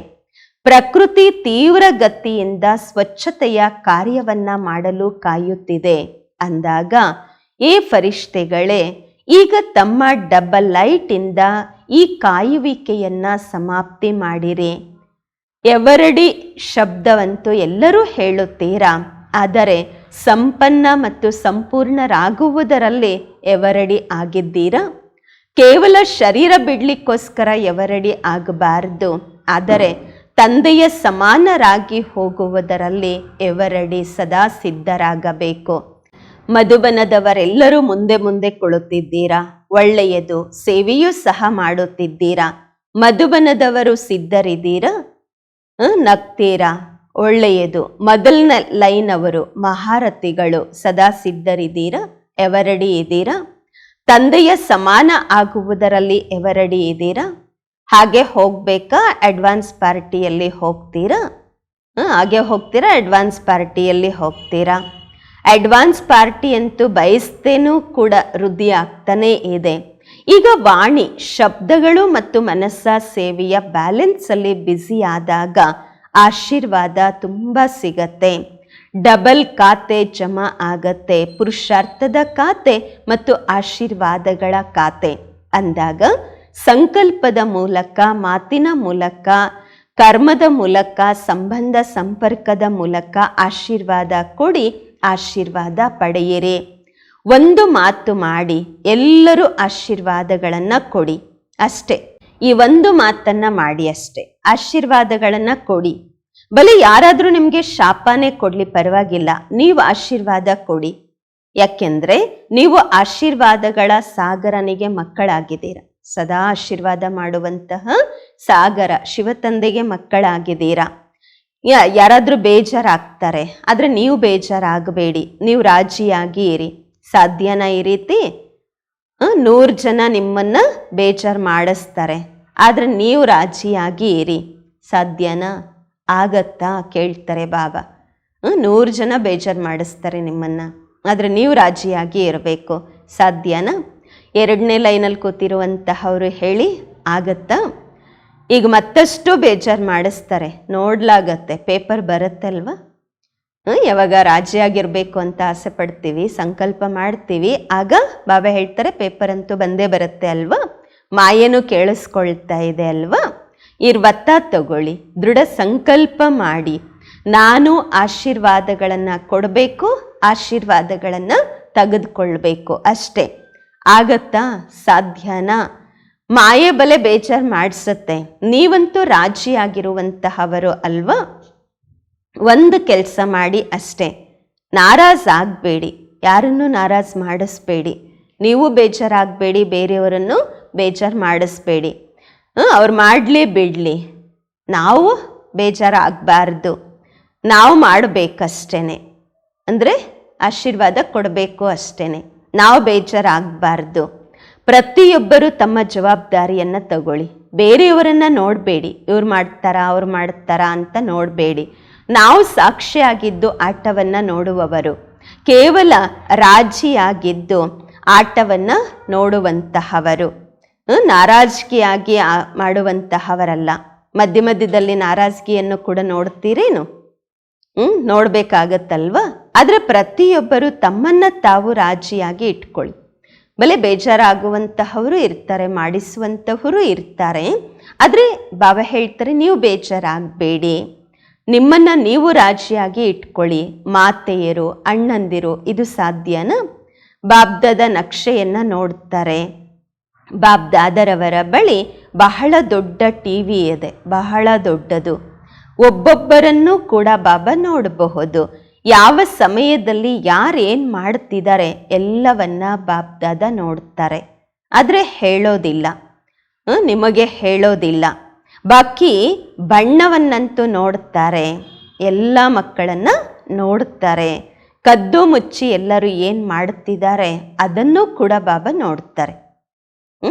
ಪ್ರಕೃತಿ ತೀವ್ರ ಗತಿಯಿಂದ ಸ್ವಚ್ಛತೆಯ ಕಾರ್ಯವನ್ನ ಮಾಡಲು ಕಾಯುತ್ತಿದೆ. ಅಂದಾಗ ಈ ಫರಿಷ್ಠೆಗಳೇ ಈಗ ತಮ್ಮ ಡಬಲ್ ಲೈಟಿಂದ ಈ ಕಾಯುವಿಕೆಯನ್ನ ಸಮಾಪ್ತಿ ಮಾಡಿರಿ. ಎವರಡಿ ಶಬ್ದವಂತೂ ಎಲ್ಲರೂ ಹೇಳುತ್ತೀರಾ? ಆದರೆ ಸಂಪನ್ನ ಮತ್ತು ಸಂಪೂರ್ಣರಾಗುವುದರಲ್ಲಿ ಎವರಡಿ ಆಗಿದ್ದೀರಾ? ಕೇವಲ ಶರೀರ ಬಿಡ್ಲಿಕ್ಕೋಸ್ಕರ ಎವರಡಿ ಆಗಬಾರದು. ಆದರೆ ತಂದೆಯ ಸಮಾನರಾಗಿ ಹೋಗುವುದರಲ್ಲಿ ಎವರಡಿ ಸದಾ ಸಿದ್ಧರಾಗಬೇಕು. ಮಧುಬನದವರೆಲ್ಲರೂ ಮುಂದೆ ಮುಂದೆ ಕುಳಿತಿದ್ದೀರಾ? ಒಳ್ಳೆಯದು, ಸೇವೆಯೂ ಸಹ ಮಾಡುತ್ತಿದ್ದೀರಾ? ಮಧುಬನದವರು ಸಿದ್ಧರಿದ್ದೀರಾ? ನಗ್ತೀರಾ? ಒಳ್ಳೆಯದು, ಮೊದಲನ ಲೈನ್ ಅವರು ಮಹಾರಥಿಗಳು ಸದಾ ಸಿದ್ಧರಿದ್ದೀರಾ? ಎವರಡಿ ಇದ್ದೀರಾ? ತಂದೆಯ ಸಮಾನ ಆಗುವುದರಲ್ಲಿ ಎವರಡಿ ಇದ್ದೀರಾ? ಹಾಗೆ ಹೋಗ್ಬೇಕಾ? ಅಡ್ವಾನ್ಸ್ ಪಾರ್ಟಿಯಲ್ಲಿ ಹೋಗ್ತೀರಾ? ಹಾಗೆ ಹೋಗ್ತೀರಾ? ಅಡ್ವಾನ್ಸ್ ಪಾರ್ಟಿಯಲ್ಲಿ ಹೋಗ್ತೀರಾ? ಅಡ್ವಾನ್ಸ್ ಪಾರ್ಟಿ ಅಂತೂ ಬಯಸ್ತೇನೂ ಕೂಡ ವೃದ್ಧಿ ಇದೆ. ಈಗ ವಾಣಿ ಶಬ್ದಗಳು ಮತ್ತು ಮನಸ್ಸ ಸೇವೆಯ ಬ್ಯಾಲೆನ್ಸಲ್ಲಿ ಬ್ಯುಸಿ ಆದಾಗ ಆಶೀರ್ವಾದ ತುಂಬ ಸಿಗತ್ತೆ. ಡಬಲ್ ಖಾತೆ ಜಮಾ ಆಗತ್ತೆ. ಪುರುಷಾರ್ಥದ ಖಾತೆ ಮತ್ತು ಆಶೀರ್ವಾದಗಳ ಖಾತೆ. ಅಂದಾಗ ಸಂಕಲ್ಪದ ಮೂಲಕ, ಮಾತಿನ ಮೂಲಕ, ಕರ್ಮದ ಮೂಲಕ, ಸಂಬಂಧ ಸಂಪರ್ಕದ ಮೂಲಕ ಆಶೀರ್ವಾದ ಕೊಡಿ ಆಶೀರ್ವಾದ ಪಡೆಯಿರಿ. ಒಂದು ಮಾತು ಮಾಡಿ ಎಲ್ಲರೂ ಆಶೀರ್ವಾದಗಳನ್ನು ಕೊಡಿ ಅಷ್ಟೇ. ಈ ಒಂದು ಮಾತನ್ನ ಮಾಡಿ ಅಷ್ಟೇ. ಆಶೀರ್ವಾದಗಳನ್ನ ಕೊಡಿ. ಬಲಿ ಯಾರಾದರೂ ನಿಮಗೆ ಶಾಪನೇ ಕೊಡ್ಲಿ ಪರವಾಗಿಲ್ಲ. ನೀವು ಆಶೀರ್ವಾದ ಕೊಡಿ. ಯಾಕೆಂದ್ರೆ ನೀವು ಆಶೀರ್ವಾದಗಳ ಸಾಗರನಿಗೆ ಮಕ್ಕಳಾಗಿದ್ದೀರ. ಸದಾ ಆಶೀರ್ವಾದ ಮಾಡುವಂತಹ ಸಾಗರ ಶಿವತಂದೆಗೆ ಮಕ್ಕಳಾಗಿದ್ದೀರಾ. ಯಾರಾದ್ರೂ ಬೇಜಾರಾಗ್ತಾರೆ, ಆದರೆ ನೀವು ಬೇಜಾರಾಗಬೇಡಿ, ನೀವು ರಾಜಿಯಾಗಿ ಇರಿ. ಸಾಧ್ಯನ ಈ ರೀತಿ ನೂರು ಜನ ನಿಮ್ಮನ್ನು ಬೇಜಾರು ಮಾಡಿಸ್ತಾರೆ, ಆದರೆ ನೀವು ರಾಜಿಯಾಗಿ ಇರಿ. ಸಾಧ್ಯನಾ ಆಗತ್ತಾ ಕೇಳ್ತಾರೆ ಬಾಬಾ. ನೂರು ಜನ ಬೇಜಾರು ಮಾಡಿಸ್ತಾರೆ ನಿಮ್ಮನ್ನು, ಆದರೆ ನೀವು ರಾಜಿಯಾಗಿ ಇರಬೇಕು. ಸಾಧ್ಯನಾ ಎರಡನೇ ಲೈನಲ್ಲಿ ಕೂತಿರುವಂತಹವರು ಹೇಳಿ, ಆಗತ್ತಾ? ಈಗ ಮತ್ತಷ್ಟು ಬೇಜಾರು ಮಾಡಿಸ್ತಾರೆ. ನೋಡ್ಲಾಗತ್ತೆ. ಪೇಪರ್ ಬರುತ್ತಲ್ವಾ? ಯಾವಾಗ ಆಗಿರಬೇಕು ಅಂತ ಆಸೆ ಪಡ್ತೀವಿ, ಸಂಕಲ್ಪ ಮಾಡ್ತೀವಿ. ಆಗ ಬಾಬಾ ಹೇಳ್ತಾರೆ, ಪೇಪರ್ ಅಂತೂ ಬಂದೇ ಬರುತ್ತೆ ಅಲ್ವಾ? ಮಾಯೇನು ಕೇಳಿಸ್ಕೊಳ್ತಾ ಇದೆ ಅಲ್ವಾ? ಇರ್ವತ್ತ ತಗೊಳ್ಳಿ, ದೃಢ ಸಂಕಲ್ಪ ಮಾಡಿ. ನಾನು ಆಶೀರ್ವಾದಗಳನ್ನು ಕೊಡಬೇಕು, ಆಶೀರ್ವಾದಗಳನ್ನು ತೆಗೆದುಕೊಳ್ಬೇಕು ಅಷ್ಟೇ. ಆಗತ್ತಾ? ಸಾಧ್ಯನಾ? ಮಾಯೆ ಬಲೆ ಬೇಜಾರು ಮಾಡಿಸುತ್ತೆ. ನೀವಂತೂ ರಾಜಿಯಾಗಿರುವಂತಹವರು ಅಲ್ವಾ? ಒಂದು ಕೆಲಸ ಮಾಡಿ ಅಷ್ಟೇ. ನಾರಾಜ್ ಆಗಬೇಡಿ. ಯಾರನ್ನೂ ನಾರಾಜ್ ಮಾಡಿಸ್ಬೇಡಿ. ನೀವು ಬೇಜಾರಾಗಬೇಡಿ, ಬೇರೆಯವರನ್ನು ಬೇಜಾರು ಮಾಡಿಸ್ಬೇಡಿ. ಅವ್ರು ಮಾಡಲಿ ಬಿಡಲಿ. ನಾವು ಬೇಜಾರಾಗಬಾರ್ದು. ನಾವು ಮಾಡಬೇಕಷ್ಟೇ ಅಂದರೆ ಆಶೀರ್ವಾದ ಕೊಡಬೇಕು ಅಷ್ಟೇ ನಾವು ಬೇಜಾರಾಗಬಾರ್ದು. ಪ್ರತಿಯೊಬ್ಬರು ತಮ್ಮ ಜವಾಬ್ದಾರಿಯನ್ನು ತಗೊಳ್ಳಿ. ಬೇರೆಯವರನ್ನ ನೋಡಬೇಡಿ. ಇವ್ರು ಮಾಡ್ತಾರಾ, ಅವ್ರು ಮಾಡ್ತಾರಾ ಅಂತ ನೋಡಬೇಡಿ. ನಾವು ಸಾಕ್ಷಿಯಾಗಿದ್ದು ಆಟವನ್ನು ನೋಡುವವರು. ಕೇವಲ ರಾಜಿಯಾಗಿದ್ದು ಆಟವನ್ನು ನೋಡುವಂತಹವರು. ನಾರಾಜ್ಗಿಯಾಗಿ ಮಾಡುವಂತಹವರಲ್ಲ. ಮಧ್ಯ ಮಧ್ಯದಲ್ಲಿ ನಾರಾಜ್ಗಿಯನ್ನು ಕೂಡ ನೋಡ್ತೀರೇನು? ಹ್ಮ್, ನೋಡಬೇಕಾಗತ್ತಲ್ವ? ಆದ್ರೆ ಪ್ರತಿಯೊಬ್ಬರು ತಮ್ಮನ್ನ ತಾವು ರಾಜಿಯಾಗಿ ಇಟ್ಕೊಳ್ಳಿ. ಬಲೆ ಬೇಜಾರಾಗುವಂತಹವರು ಇರ್ತಾರೆ, ಮಾಡಿಸುವಂತಹವರು ಇರ್ತಾರೆ. ಆದರೆ ಬಾಬಾ ಹೇಳ್ತಾರೆ, ನೀವು ಬೇಜಾರಾಗಬೇಡಿ. ನಿಮ್ಮನ್ನು ನೀವು ರಾಜಿಯಾಗಿ ಇಟ್ಕೊಳ್ಳಿ. ಮಾತೆಯರು, ಅಣ್ಣಂದಿರು, ಇದು ಸಾಧ್ಯನಾ? ಬಾಬ್ದದ ನಕ್ಷೆಯನ್ನು ನೋಡ್ತಾರೆ. ಬಾಬ್ದಾದರವರ ಬಳಿ ಬಹಳ ದೊಡ್ಡ ಟಿ ವಿ ಇದೆ, ಬಹಳ ದೊಡ್ಡದು. ಒಬ್ಬೊಬ್ಬರನ್ನು ಕೂಡ ಬಾಬಾ ನೋಡಬಹುದು. ಯಾವ ಸಮಯದಲ್ಲಿ ಯಾರೇನು ಮಾಡ್ತಿದ್ದಾರೆ ಎಲ್ಲವನ್ನ ಬಾಬ್ದಾದ ನೋಡ್ತಾರೆ. ಆದರೆ ಹೇಳೋದಿಲ್ಲ. ನಿಮಗೆ ಹೇಳೋದಿಲ್ಲ. ಬಾಕಿ ಬಣ್ಣವನ್ನಂತೂ ನೋಡ್ತಾರೆ. ಎಲ್ಲ ಮಕ್ಕಳನ್ನು ನೋಡ್ತಾರೆ. ಕದ್ದು ಮುಚ್ಚಿ ಎಲ್ಲರೂ ಏನು ಮಾಡುತ್ತಿದ್ದಾರೆ ಅದನ್ನು ಕೂಡ ಬಾಬಾ ನೋಡ್ತಾರೆ.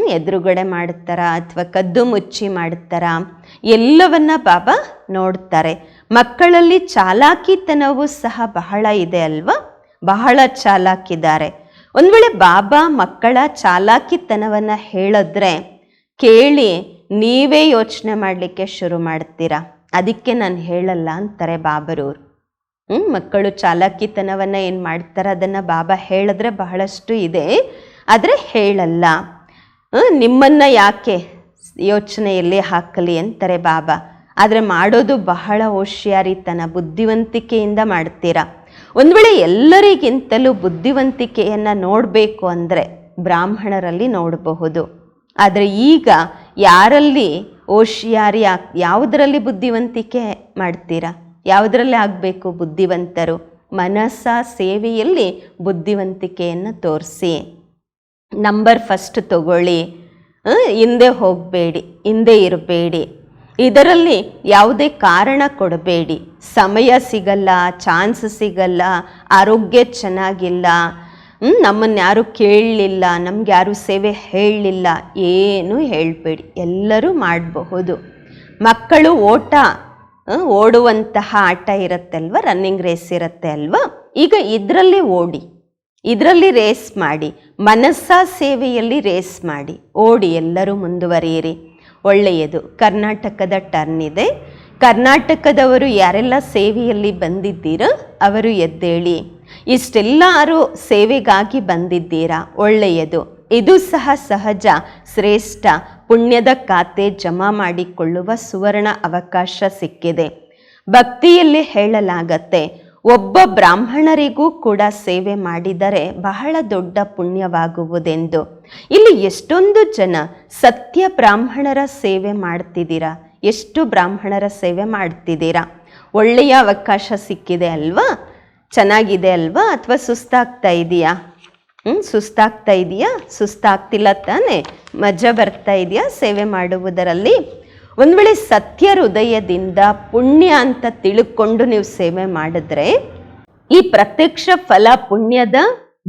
ಎದುರುಗಡೆ ಮಾಡ್ತಾರ ಅಥವಾ ಕದ್ದು ಮುಚ್ಚಿ ಮಾಡ್ತಾರ ಎಲ್ಲವನ್ನ ಬಾಬಾ ನೋಡ್ತಾರೆ. ಮಕ್ಕಳಲ್ಲಿ ಚಾಲಾಕಿತನವೂ ಸಹ ಬಹಳ ಇದೆ ಅಲ್ವಾ? ಬಹಳ ಚಾಲಾಕಿದ್ದಾರೆ. ಒಂದು ವೇಳೆ ಬಾಬಾ ಮಕ್ಕಳ ಚಾಲಾಕಿತನವನ್ನು ಹೇಳಿದ್ರೆ, ಕೇಳಿ, ನೀವೇ ಯೋಚನೆ ಮಾಡಲಿಕ್ಕೆ ಶುರು ಮಾಡ್ತೀರಾ? ಅದಕ್ಕೆ ನಾನು ಹೇಳಲ್ಲ ಅಂತಾರೆ ಬಾಬರೂರು ಹ್ಞೂ ಮಕ್ಕಳು ಚಾಲಾಕಿತನವನ್ನು ಏನು ಮಾಡ್ತಾರೆ ಅದನ್ನು ಬಾಬಾ ಹೇಳಿದ್ರೆ ಬಹಳಷ್ಟು ಇದೆ, ಆದರೆ ಹೇಳಲ್ಲ. ನಿಮ್ಮನ್ನು ಯಾಕೆ ಯೋಚನೆಯಲ್ಲಿ ಹಾಕಲಿ ಅಂತಾರೆ ಬಾಬಾ. ಆದರೆ ಮಾಡೋದು ಬಹಳ ಹುಷಿಯಾರಿತನ ಬುದ್ಧಿವಂತಿಕೆಯಿಂದ ಮಾಡ್ತೀರಾ? ಒಂದು ವೇಳೆ ಎಲ್ಲರಿಗಿಂತಲೂ ಬುದ್ಧಿವಂತಿಕೆಯನ್ನು ನೋಡಬೇಕು ಅಂದರೆ ಬ್ರಾಹ್ಮಣರಲ್ಲಿ ನೋಡಬಹುದು. ಆದರೆ ಈಗ ಯಾರಲ್ಲಿ ಓಶಿಯಾರಿ ಯಾವುದರಲ್ಲಿ ಬುದ್ಧಿವಂತಿಕೆ ಮಾಡ್ತೀರಾ? ಯಾವುದರಲ್ಲಿ ಆಗಬೇಕು ಬುದ್ಧಿವಂತರು? ಮನಸ್ಸ ಸೇವೆಯಲ್ಲಿ ಬುದ್ಧಿವಂತಿಕೆಯನ್ನು ತೋರಿಸಿ. ನಂಬರ್ ಫಸ್ಟ್ ತಗೊಳ್ಳಿ. ಹಿಂದೆ ಹೋಗಬೇಡಿ, ಹಿಂದೆ ಇರಬೇಡಿ. ಇದರಲ್ಲಿ ಯಾವುದೇ ಕಾರಣ ಕೊಡಬೇಡಿ. ಸಮಯ ಸಿಗಲ್ಲ ಚಾನ್ಸ್ ಸಿಗಲ್ಲ, ಆರೋಗ್ಯ ಚೆನ್ನಾಗಿಲ್ಲ ನಮ್ಮನ್ನು ಯಾರು ಕೇಳಲಿಲ್ಲ, ನಮ್ಗೆ ಯಾರು ಸೇವೆ ಹೇಳಲಿಲ್ಲ ಏನೂ ಹೇಳಬೇಡಿ. ಎಲ್ಲರೂ ಮಾಡಬಹುದು. ಮಕ್ಕಳು ಓಟ ಓಡುವಂತಹ ಆಟ ಇರುತ್ತೆ ಅಲ್ವಾ ರನ್ನಿಂಗ್ ರೇಸ್ ಇರುತ್ತೆ ಅಲ್ವಾ? ಈಗ ಇದರಲ್ಲಿ ಓಡಿ, ಇದರಲ್ಲಿ ರೇಸ್ ಮಾಡಿ, ಮನಸ್ಸಾ ಸೇವೆಯಲ್ಲಿ ರೇಸ್ ಮಾಡಿ, ಓಡಿ ಎಲ್ಲರೂ ಮುಂದುವರಿಯಿರಿ. ಒಳ್ಳೆಯದು. ಕರ್ನಾಟಕದ ಟರ್ನ್ ಇದೆ. ಕರ್ನಾಟಕದವರು ಯಾರೆಲ್ಲ ಸೇವೆಯಲ್ಲಿ ಬಂದಿದ್ದೀರೋ ಅವರು ಎದ್ದೇಳಿ. ಇಷ್ಟೆಲ್ಲರೂ ಸೇವೆಗಾಗಿ ಬಂದಿದ್ದೀರಾ? ಒಳ್ಳೆಯದು. ಇದು ಸಹ ಸಹಜ, ಶ್ರೇಷ್ಠ, ಪುಣ್ಯದ ಖಾತೆ ಜಮಾ ಮಾಡಿಕೊಳ್ಳುವ ಸುವರ್ಣ ಅವಕಾಶ ಸಿಕ್ಕಿದೆ. ಭಕ್ತಿಯಲ್ಲಿ ಹೇಳಲಾಗತ್ತೆ, ಒಬ್ಬ ಬ್ರಾಹ್ಮಣರಿಗೂ ಕೂಡ ಸೇವೆ ಮಾಡಿದರೆ ಬಹಳ ದೊಡ್ಡ ಪುಣ್ಯವಾಗುವುದೆಂದು. ಇಲ್ಲಿ ಎಷ್ಟೊಂದು ಜನ ಸತ್ಯ ಬ್ರಾಹ್ಮಣರ ಸೇವೆ ಮಾಡ್ತಿದ್ದೀರಾ? ಎಷ್ಟು ಬ್ರಾಹ್ಮಣರ ಸೇವೆ ಮಾಡ್ತಿದ್ದೀರಾ? ಒಳ್ಳೆಯ ಅವಕಾಶ ಸಿಕ್ಕಿದೆ ಅಲ್ವಾ? ಚೆನ್ನಾಗಿದೆ ಅಲ್ವಾ? ಅಥವಾ ಸುಸ್ತಾಗ್ತಾ ಇದೆಯಾ? ಹ್ಞೂ ಸುಸ್ತಾಗ್ತಾ ಇದೆಯಾ? ಸುಸ್ತಾಗ್ತಿಲ್ಲ ತಾನೇ? ಮಜಾ ಬರ್ತಾ ಇದೆಯಾ ಸೇವೆ ಮಾಡುವುದರಲ್ಲಿ? ಒಂದು ವೇಳೆ ಸತ್ಯ ಹೃದಯದಿಂದ ಪುಣ್ಯ ಅಂತ ತಿಳ್ಕೊಂಡು ನೀವು ಸೇವೆ ಮಾಡಿದ್ರೆ, ಈ ಪ್ರತ್ಯಕ್ಷ ಫಲ ಪುಣ್ಯದ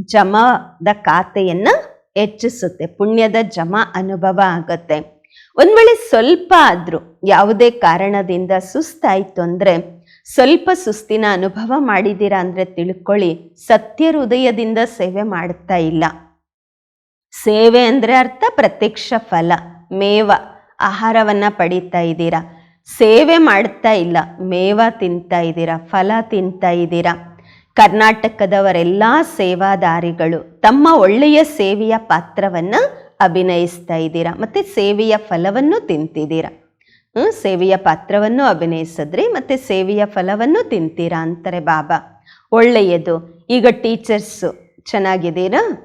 ಜಮದ ಖಾತೆಯನ್ನ ಹೆಚ್ಚಿಸುತ್ತೆ, ಪುಣ್ಯದ ಜಮ ಅನುಭವ ಆಗುತ್ತೆ. ಒಂದ್ ವೇಳೆ ಸ್ವಲ್ಪ ಆದ್ರೂ ಯಾವುದೇ ಕಾರಣದಿಂದ ಸುಸ್ತಾಯಿತು ಅಂದ್ರೆ ಸ್ವಲ್ಪ ಸುಸ್ತಿನ ಅನುಭವ ಮಾಡಿದ್ದೀರಾ ಅಂದ್ರೆ ತಿಳ್ಕೊಳ್ಳಿ, ಸತ್ಯ ಹೃದಯದಿಂದ ಸೇವೆ ಮಾಡ್ತಾ ಇಲ್ಲ. ಸೇವೆ ಅಂದ್ರೆ ಅರ್ಥ, ಪ್ರತ್ಯಕ್ಷ ಫಲ, ಮೇವ, ಆಹಾರವನ್ನ ಪಡಿತಾ ಇದ್ದೀರಾ. ಸೇವೆ ಮಾಡ್ತಾ ಇಲ್ಲ, ಮೇವ ತಿಂತಾ ಇದ್ದೀರಾ, ಫಲ ತಿಂತಾ ಇದ್ದೀರಾ. ಕರ್ನಾಟಕದವರೆಲ್ಲ ಸೇವಾದಾರಿಗಳು ತಮ್ಮ ಒಳ್ಳೆಯ ಸೇವೆಯ ಪಾತ್ರವನ್ನ ಅಭಿನಯಿಸ್ತಾ ಇದ್ದೀರಾ? ಮತ್ತೆ ಸೇವೆಯ ಫಲವನ್ನು ತಿಂತಿದ್ದೀರಾ? ಸೇವೆಯ ಪಾತ್ರವನ್ನು ಅಭಿನಯಿಸಿದ್ರಿ ಮತ್ತೆ ಸೇವೆಯ ಫಲವನ್ನು ತಿಂತೀರಾ ಅಂತಾರೆ ಬಾಬಾ. ಒಳ್ಳೆಯದು. ಈಗ ಟೀಚರ್ಸು ಚೆನ್ನಾಗಿದ್ದೀರಾ?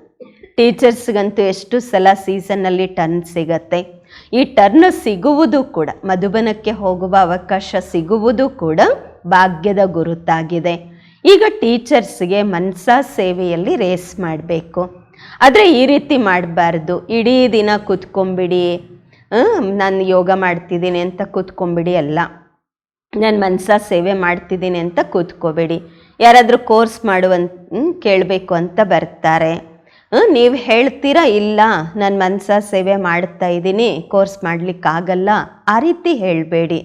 ಟೀಚರ್ಸ್ಗಂತೂ ಎಷ್ಟು ಸಲ ಸೀಸನ್ನಲ್ಲಿ ಟರ್ನ್ ಸಿಗತ್ತೆ. ಈ ಟರ್ನ್ ಸಿಗುವುದು ಕೂಡ ಮಧುಬನಕ್ಕೆ ಹೋಗುವ ಅವಕಾಶ ಸಿಗುವುದು ಕೂಡ ಭಾಗ್ಯದ ಗುರುತಾಗಿದೆ. ಈಗ ಟೀಚರ್ಸ್ಗೆ ಮನಸ ಸೇವೆಯಲ್ಲಿ ರೇಸ್ ಮಾಡಬೇಕು. ಆದರೆ ಈ ರೀತಿ ಮಾಡಬಾರ್ದು. ಇಡೀ ದಿನ ಕೂತ್ಕೊಂಬಿಡಿ. ನಾನು ಯೋಗ ಮಾಡ್ತಿದ್ದೀನಿ ಅಂತ ಕೂತ್ಕೊಂಬಿಡಿ ಅಲ್ಲ. ನಾನು ಮನಸ ಸೇವೆ ಮಾಡ್ತಿದ್ದೀನಿ ಅಂತ ಕೂತ್ಕೋಬೇಡಿ. ಯಾರಾದರೂ ಕೋರ್ಸ್ ಮಾಡುವಂತ ಕೇಳಬೇಕು ಅಂತ ಬರ್ತಾರೆ. ನೀವು ಹೇಳ್ತೀರಾ ಇಲ್ಲ, ನಾನು ಮನಸ ಸೇವೆ ಮಾಡ್ತಾ ಇದ್ದೀನಿ, ಕೋರ್ಸ್ ಮಾಡಲಿಕ್ಕಾಗಲ್ಲ, ಆ ರೀತಿ ಹೇಳಬೇಡಿ.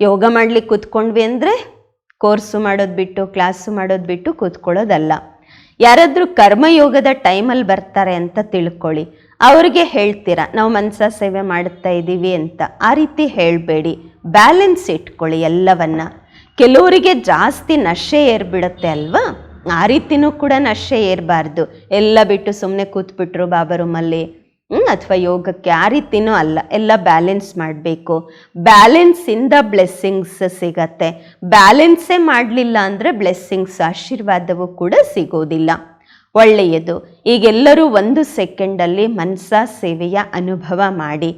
ಯೋಗ ಮಾಡ್ಲಿಕ್ಕೆ ಕೂತ್ಕೊಂಡ್ವಿ ಅಂದರೆ ಕೋರ್ಸು ಮಾಡೋದು ಬಿಟ್ಟು, ಕ್ಲಾಸು ಮಾಡೋದು ಬಿಟ್ಟು ಕೂತ್ಕೊಳ್ಳೋದಲ್ಲ. ಯಾರಾದರೂ ಕರ್ಮಯೋಗದ ಟೈಮಲ್ಲಿ ಬರ್ತಾರೆ ಅಂತ ತಿಳ್ಕೊಳ್ಳಿ. ಅವರಿಗೆ ಹೇಳ್ತೀರಾ, ನಾವು ಮನಸ ಸೇವೆ ಮಾಡ್ತಾ ಇದ್ದೀವಿ ಅಂತ. ಆ ರೀತಿ ಹೇಳಬೇಡಿ. ಬ್ಯಾಲೆನ್ಸ್ ಇಟ್ಕೊಳ್ಳಿ ಎಲ್ಲವನ್ನ. ಕೆಲವರಿಗೆ ಜಾಸ್ತಿ ನಶೆ ಏರ್ಬಿಡುತ್ತೆ ಅಲ್ವಾ? ಆ ರೀತಿನೂ ಕೂಡ ನಶೆ ಏರಬಾರ್ದು. ಎಲ್ಲ ಬಿಟ್ಟು ಸುಮ್ಮನೆ ಕೂತ್ಬಿಟ್ರು ಬಾಬಾ ರೂಮಲ್ಲಿ ಅಥವಾ ಯೋಗಕ್ಕೆ ಆ ರೀತಿನೂ ಅಲ್ಲ, ಎಲ್ಲ ಬ್ಯಾಲೆನ್ಸ್ ಮಾಡಬೇಕು. ಬ್ಯಾಲೆನ್ಸಿಂದ ಬ್ಲೆಸ್ಸಿಂಗ್ಸ್ ಸಿಗತ್ತೆ. ಬ್ಯಾಲೆನ್ಸೇ ಮಾಡಲಿಲ್ಲ ಅಂದರೆ ಬ್ಲೆಸ್ಸಿಂಗ್ಸ್ ಆಶೀರ್ವಾದವೂ ಕೂಡ ಸಿಗೋದಿಲ್ಲ. ಒಳ್ಳೆಯದು. ಈಗೆಲ್ಲರೂ ಒಂದು ಸೆಕೆಂಡಲ್ಲಿ ಮನಸ ಸೇವೆಯ ಅನುಭವ ಮಾಡಿ.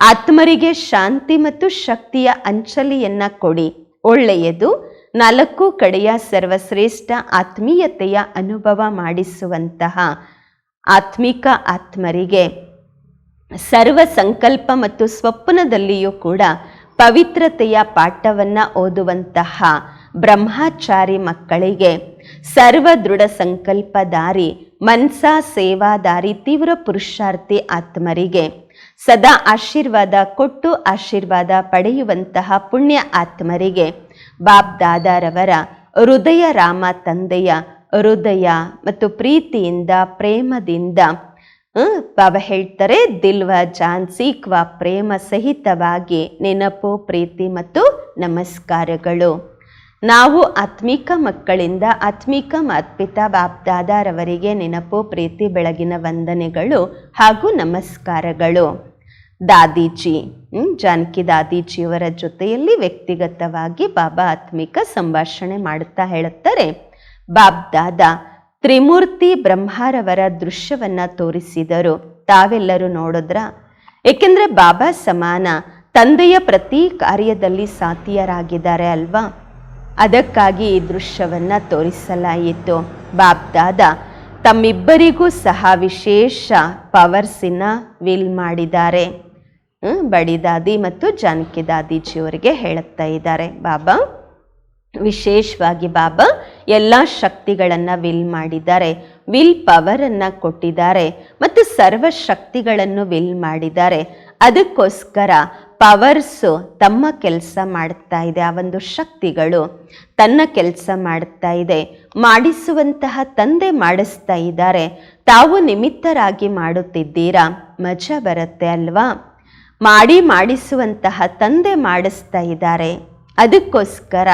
ಆತ್ಮರಿಗೆ ಶಾಂತಿ ಮತ್ತು ಶಕ್ತಿಯ ಅಂಚಲಿಯನ್ನು ಕೊಡಿ. ಒಳ್ಳೆಯದು. ನಾಲ್ಕು ಕಡೆಯ ಸರ್ವಶ್ರೇಷ್ಠ ಆತ್ಮೀಯತೆಯ ಅನುಭವ ಮಾಡಿಸುವಂತಹ ಆತ್ಮಿಕ ಆತ್ಮರಿಗೆ. ಸರ್ವ ಸಂಕಲ್ಪ ಮತ್ತು ಸ್ವಪ್ನದಲ್ಲಿಯೂ ಕೂಡ ಪವಿತ್ರತೆಯ ಪಾಠವನ್ನು ಓದುವಂತಹ ಬ್ರಹ್ಮಚಾರಿ ಮಕ್ಕಳಿಗೆ ಸರ್ವ ದೃಢ ಸಂಕಲ್ಪ ದಾರಿ, ಮನ್ಸ ಸೇವಾದಾರಿ ತೀವ್ರ ಪುರುಷಾರ್ಥಿ ಆತ್ಮರಿಗೆ ಸದಾ ಆಶೀರ್ವಾದ ಕೊಟ್ಟು ಆಶೀರ್ವಾದ ಪಡೆಯುವಂತಹ ಪುಣ್ಯ ಆತ್ಮರಿಗೆ ಬಾಬ್ ದಾದಾರವರ ಹೃದಯ ರಾಮ ತಂದೆಯ ಹೃದಯ ಮತ್ತು ಪ್ರೀತಿಯಿಂದ, ಪ್ರೇಮದಿಂದ ಬಾಬಾ ಹೇಳ್ತಾರೆ, ದಿಲ್ವ ಜಾನ್ಸಿ ಕ್ವಾ ಪ್ರೇಮ ಸಹಿತವಾಗಿ ನೆನಪು, ಪ್ರೀತಿ ಮತ್ತು ನಮಸ್ಕಾರಗಳು. ನಾವು ಆತ್ಮಿಕ ಮಕ್ಕಳಿಂದ ಆತ್ಮಿಕ ಮಾತ್ಪಿತ ಬಾಪ್ದಾದಾರವರಿಗೆ ನೆನಪು, ಪ್ರೀತಿ, ಬೆಳಗಿನ ವಂದನೆಗಳು ಹಾಗೂ ನಮಸ್ಕಾರಗಳು. ದಾದೀಜಿ ಜಾನಕಿ ದಾದೀಜಿಯವರ ಜೊತೆಯಲ್ಲಿ ವ್ಯಕ್ತಿಗತವಾಗಿ ಬಾಬಾ ಆತ್ಮಿಕ ಸಂಭಾಷಣೆ ಮಾಡುತ್ತಾ ಹೇಳುತ್ತಾರೆ. ಬಾಬ್ ದಾದಾ ತ್ರಿಮೂರ್ತಿ ಬ್ರಹ್ಮಾರವರ ದೃಶ್ಯವನ್ನ ತೋರಿಸಿದರು. ತಾವೆಲ್ಲರೂ ನೋಡಿದ್ರ? ಏಕೆಂದರೆ ಬಾಬಾ ಸಮಾನ ತಂದೆಯ ಪ್ರತಿ ಕಾರ್ಯದಲ್ಲಿ ಸಾತಿಯರಾಗಿದ್ದಾರೆ ಅಲ್ವಾ? ಅದಕ್ಕಾಗಿ ಈ ದೃಶ್ಯವನ್ನ ತೋರಿಸಲಾಯಿತು. ಬಾಬ್ ದಾದ ತಮ್ಮಿಬ್ಬರಿಗೂ ಸಹ ವಿಶೇಷ ಪವರ್ಸಿನ ವಿಲ್ ಮಾಡಿದ್ದಾರೆ. ಬಡಿದಾದಿ ಮತ್ತು ಜಾನಕಿ ದಾದೀಜಿಯವರಿಗೆ ಹೇಳುತ್ತಾ ಇದ್ದಾರೆ. ಬಾಬಾ, ವಿಶೇಷವಾಗಿ ಬಾಬಾ ಎಲ್ಲ ಶಕ್ತಿಗಳನ್ನು ವಿಲ್ ಮಾಡಿದ್ದಾರೆ. ವಿಲ್ ಪವರನ್ನು ಕೊಟ್ಟಿದ್ದಾರೆ. ಮತ್ತು ಸರ್ವ ಶಕ್ತಿಗಳನ್ನು ವಿಲ್ ಮಾಡಿದ್ದಾರೆ. ಅದಕ್ಕೋಸ್ಕರ ಪವರ್ಸು ತಮ್ಮ ಕೆಲಸ ಮಾಡ್ತಾ ಇದೆ. ಆ ಒಂದು ಶಕ್ತಿಗಳು ತನ್ನ ಕೆಲಸ ಮಾಡ್ತಾ ಇದೆ. ಮಾಡಿಸುವಂತಹ ತಂದೆ ಮಾಡಿಸ್ತಾ ಇದ್ದಾರೆ. ತಾವು ನಿಮಿತ್ತರಾಗಿ ಮಾಡುತ್ತಿದ್ದೀರಾ? ಮಜಾ ಬರುತ್ತೆ ಅಲ್ವಾ? ಮಾಡಿ ಮಾಡಿಸುವಂತಹ ತಂದೆ ಮಾಡಿಸ್ತಾ ಇದ್ದಾರೆ. ಅದಕ್ಕೋಸ್ಕರ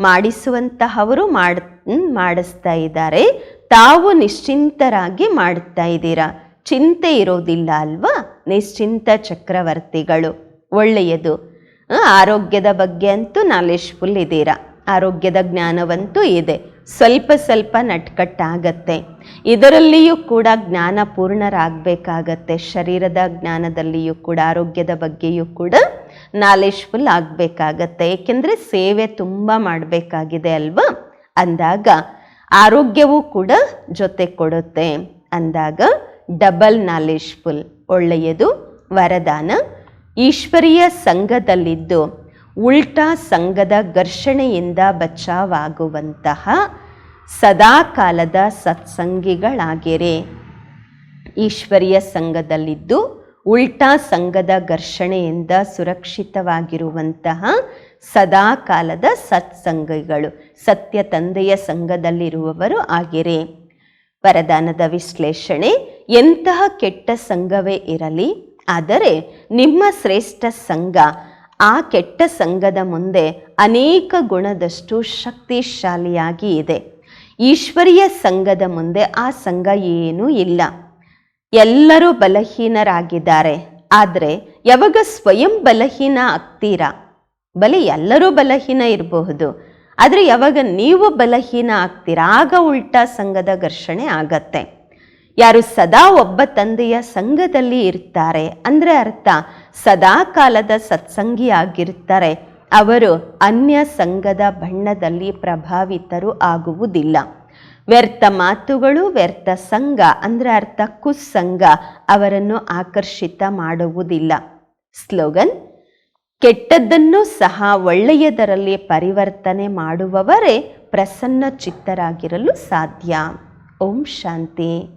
ಮಾಡಿಸುವಂತಹವರು ಮಾಡ್ ಹ್ಮ್, ಮಾಡಿಸ್ತಾ ಇದ್ದಾರೆ. ತಾವು ನಿಶ್ಚಿಂತರಾಗಿ ಮಾಡ್ತಾ ಇದ್ದೀರಾ? ಚಿಂತೆ ಇರೋದಿಲ್ಲ ಅಲ್ವಾ? ನಿಶ್ಚಿಂತ ಚಕ್ರವರ್ತಿಗಳು. ಒಳ್ಳೆಯದು. ಆರೋಗ್ಯದ ಬಗ್ಗೆ ಅಂತೂ ನಾಲೆಜ್ಫುಲ್ ಇದ್ದೀರಾ? ಆರೋಗ್ಯದ ಜ್ಞಾನವಂತೂ ಇದೆ. ಸ್ವಲ್ಪ ಸ್ವಲ್ಪ ನಟ್ಕಟ್ಟಾಗತ್ತೆ. ಇದರಲ್ಲಿಯೂ ಕೂಡ ಜ್ಞಾನ ಪೂರ್ಣರಾಗಬೇಕಾಗತ್ತೆ. ಶರೀರದ ಜ್ಞಾನದಲ್ಲಿಯೂ ಕೂಡ, ಆರೋಗ್ಯದ ಬಗ್ಗೆಯೂ ಕೂಡ ನಾಲೆಜ್ಫುಲ್ ಆಗಬೇಕಾಗತ್ತೆ. ಏಕೆಂದರೆ ಸೇವೆ ತುಂಬ ಮಾಡಬೇಕಾಗಿದೆ ಅಲ್ವಾ? ಅಂದಾಗ ಆರೋಗ್ಯವೂ ಕೂಡ ಜೊತೆ ಕೊಡುತ್ತೆ. ಅಂದಾಗ ಡಬಲ್ ನಾಲೆಜ್ಫುಲ್ ಒಳ್ಳೆಯದು. ವರದಾನ, ಈಶ್ವರೀಯ ಸಂಘದಲ್ಲಿದ್ದು ಉಲ್ಟಾ ಸಂಘದ ಘರ್ಷಣೆಯಿಂದ ಬಚಾವಾಗುವಂತಹ ಸದಾಕಾಲದ ಸತ್ಸಂಗಿಗಳಾಗಿರಿ. ಈಶ್ವರೀಯ ಸಂಘದಲ್ಲಿದ್ದು ಉಲ್ಟಾ ಸಂಘದ ಘರ್ಷಣೆಯಿಂದ ಸುರಕ್ಷಿತವಾಗಿರುವಂತಹ ಸದಾಕಾಲದ ಸತ್ಸಂಗಿಗಳು. ಸತ್ಯ ತಂದೆಯ ಸಂಘದಲ್ಲಿರುವವರು ಆಗಿರಿ. ವರದಾನದ ವಿಶ್ಲೇಷಣೆ, ಎಂತಹ ಕೆಟ್ಟ ಸಂಘವೇ ಇರಲಿ, ಆದರೆ ನಿಮ್ಮ ಶ್ರೇಷ್ಠ ಸಂಘ, ಆ ಕೆಟ್ಟ ಸಂಘದ ಮುಂದೆ ಅನೇಕ ಗುಣದಷ್ಟು ಶಕ್ತಿಶಾಲಿಯಾಗಿ ಇದೆ. ಈಶ್ವರೀಯ ಸಂಘದ ಮುಂದೆ ಆ ಸಂಘ ಏನೂ ಇಲ್ಲ. ಎಲ್ಲರೂ ಬಲಹೀನರಾಗಿದ್ದಾರೆ. ಆದರೆ ಯಾವಾಗ ಸ್ವಯಂ ಬಲಹೀನ ಆಗ್ತೀರಾ? ಬಲಿ ಎಲ್ಲರೂ ಬಲಹೀನ ಇರಬಹುದು. ಆದರೆ ಯಾವಾಗ ನೀವು ಬಲಹೀನ ಆಗ್ತೀರಾ? ಆಗ ಉಲ್ಟಾ ಸಂಘದ ಘರ್ಷಣೆ ಆಗತ್ತೆ. ಯಾರು ಸದಾ ಒಬ್ಬ ತಂದೆಯ ಸಂಘದಲ್ಲಿ ಇರ್ತಾರೆ. ಅಂದರೆ ಅರ್ಥ, ಸದಾ ಕಾಲದ ಸತ್ಸಂಗಿ ಆಗಿರ್ತಾರೆ. ಅವರು ಅನ್ಯ ಸಂಘದ ಬಣ್ಣದಲ್ಲಿ ಪ್ರಭಾವಿತರು ಆಗುವುದಿಲ್ಲ. ವ್ಯರ್ಥ ಮಾತುಗಳು ವ್ಯರ್ಥ ಸಂಘ, ಅಂದರೆ ಅರ್ಥ ಕುಸ್ಸಂಗ ಅವರನ್ನು ಆಕರ್ಷಿತ ಮಾಡುವುದಿಲ್ಲ. ಸ್ಲೋಗನ್ ಕೆಟ್ಟದ್ದನ್ನು ಸಹ ಒಳ್ಳೆಯದರಲ್ಲಿ ಪರಿವರ್ತನೆ ಮಾಡುವವರೇ ಪ್ರಸನ್ನ ಚಿತ್ತರಾಗಿರಲು ಸಾಧ್ಯ. ಓಂ ಶಾಂತಿ.